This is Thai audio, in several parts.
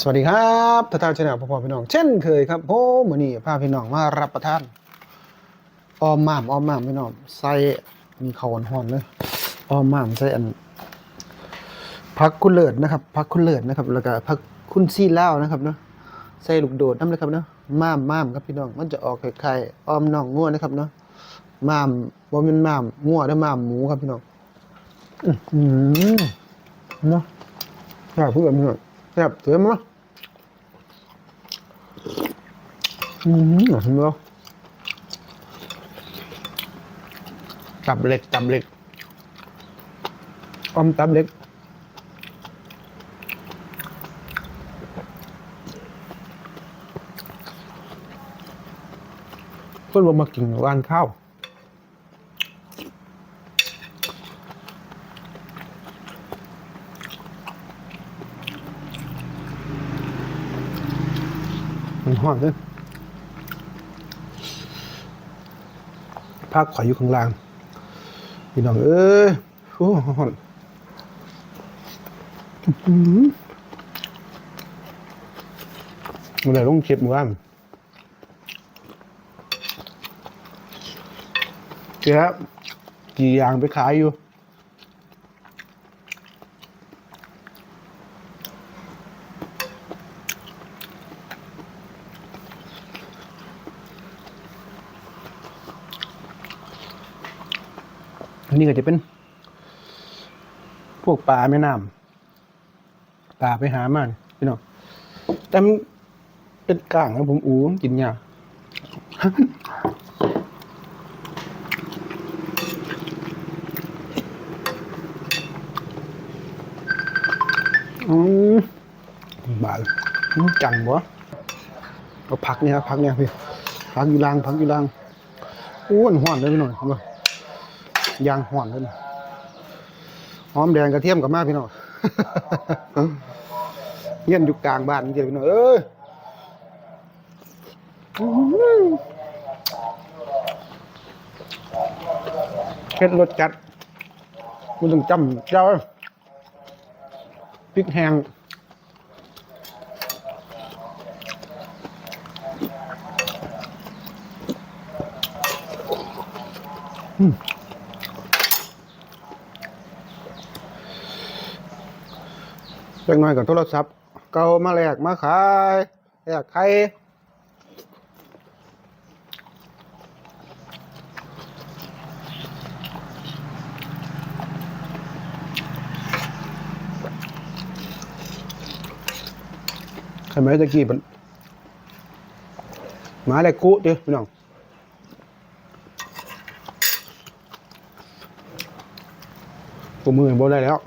สวัสดีครับท่านท่านชนะพ่อพ่อพี่น้อง เช่นเคยครับผมวันนี้พาพี่น้องมารับประทานออมหม่ามออมหม่ามพี่น้องใส่มีข้าวหอนเลยออมหม่ามใส่อันพักคุณเลิศนะครับพักคุณเลิศนะครับ แล้วก็พักคุณซีเล่านะครับเนาะใส่ลูกโดดน้ำเลยครับเนาะหม่ามหม่ามครับพี่น้องมันจะออกคล้ายๆออมน่องงัวนะครับเนาะหม่ามบ่ม่นหม่ามงัวเด้หม่ามหมูครับพี่น้องอื้อหือเนาะแซ่บเพื่อนพี่น้อแซ่บเสือมั้ย อืมเห็นไหมตับเล็กตับเล็กอมตับเล็กเพื่อนบอมากินวานข้าวมันหอมเลย ภาคขอยอยู่ข้างล่างพี่น้องเอ้ยโอ้หอนอื้อหือมันได้ลงเก็บมือว่าเจ๊ครับกี่อย่างไปขายอยู่ นี้ก็จะเป็น พวกปลาแม่น้ำปลาไปหามากพี่น้องแต่มันเป็นก่างนะผมอูกินยากอืมบาดอืมจังบ่เอาผักเนี่ยผักเนี่ยพี่ผักอยู่ล่างผักอยู่ล่างอ้วนห้อนเลยพี่หน่อยเห็นปะ ยางห่อนเลยนะหอมแดงกระเทียมกับมาพี่น้องเงี้ยนอยู่กลางบ้านจริงๆพี่น้องเอ้ยอื้อหือเผ็ดรสจัดมันต้องจำเจ้าพริกแห้งเล็กน้อยกับโทรศัพท์ เก่ามาแลกมาขายแลกใครใครไหมตะกี้มันมาแลกกุดิพี่น้องกูมือบ่ได้แล้ว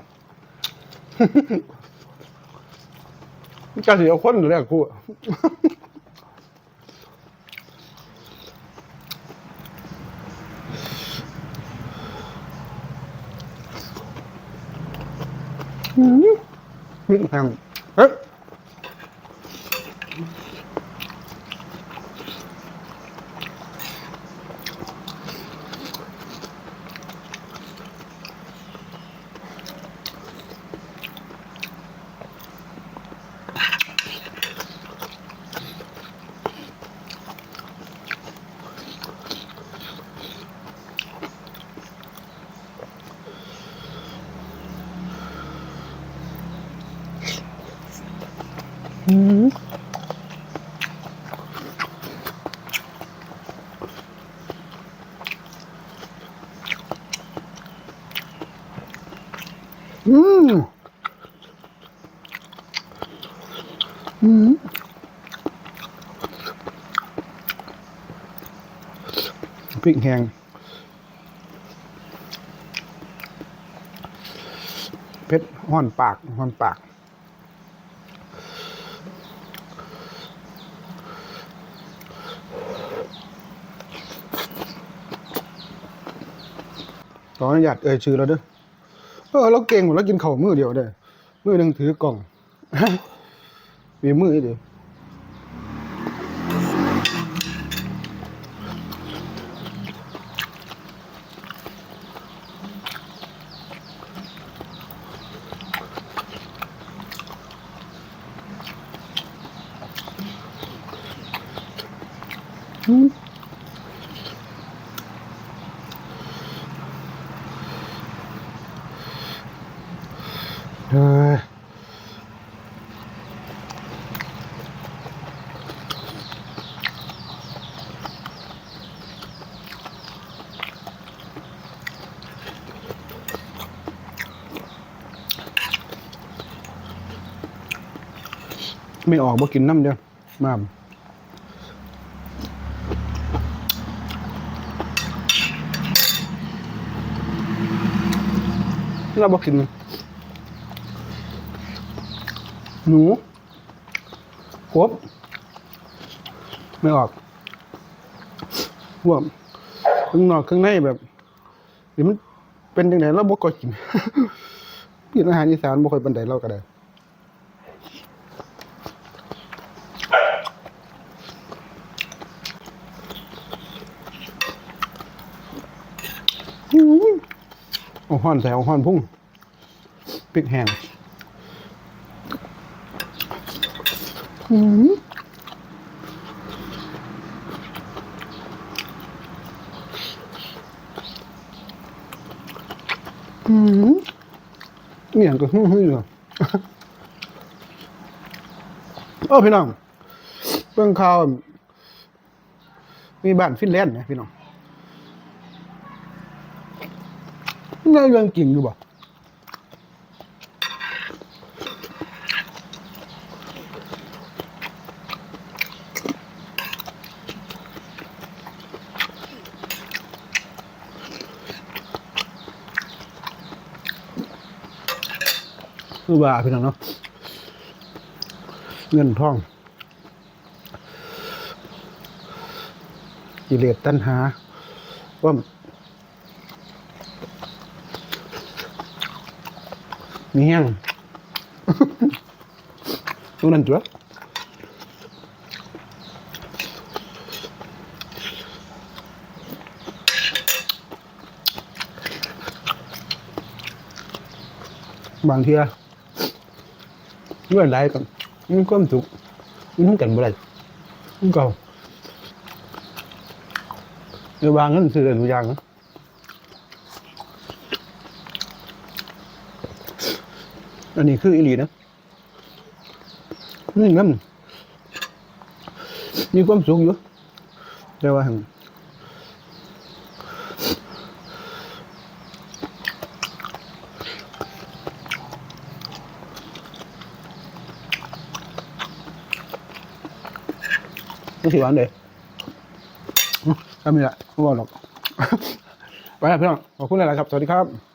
มันจะเสียคนอยู่แล้วกูอะอืมมิกแห้ง อืมอืม อืม พริกแห้งเผ็ดห่อนปากห่อนปาก ขออนุญาตเอ่ยชื่อเราเด้อเออเราเก่งหมดเรากินเข่ามือเดียวได้มือหนึ่งถือกล่องมีมือเดียวอืม ไม่ออกบ่กินน้ำเดียวมาเราบ่กิน หนูครบไม่ออกพวกข้างนอกข้างในแบบเดี๋ยวมันเป็นยังไงเราบ่ก็กินกินอาหารอีสานบ่ค่อยปานใดเราก็ได้ อื้อ เอาห้อนใส่เอาห้อนพุ่งพริกแห้งอื้ออืมนี่อย่างก็ฮึ่ยๆอยู่เออพี่น้องเบิ่งข่าวมีบ้านฟินแลนด์นะพี่น้อง นี่เรื่องจริงหรือเปล่าคือว่าพี่น้องเนาะเงินทองกิเลสตัณหาว่า มีแห้งตรงนั้นจ้ะบางเทียเมื่อไรก่อนมันความสุขมันทั้งกันบ่ได้มันเก่าเดี๋ยววางเงินซื้ออะไรทุกอย่างนะ อันนี้คืออีหลีนะนี่มันมีความสุขอยู่แต่ว่าหั่นไม่สิหวานเลยทำนี่แหละไม่ว่าหรอก ไปแล้วเพื่อนขอบคุณหลายๆครับ สวัสดีครับ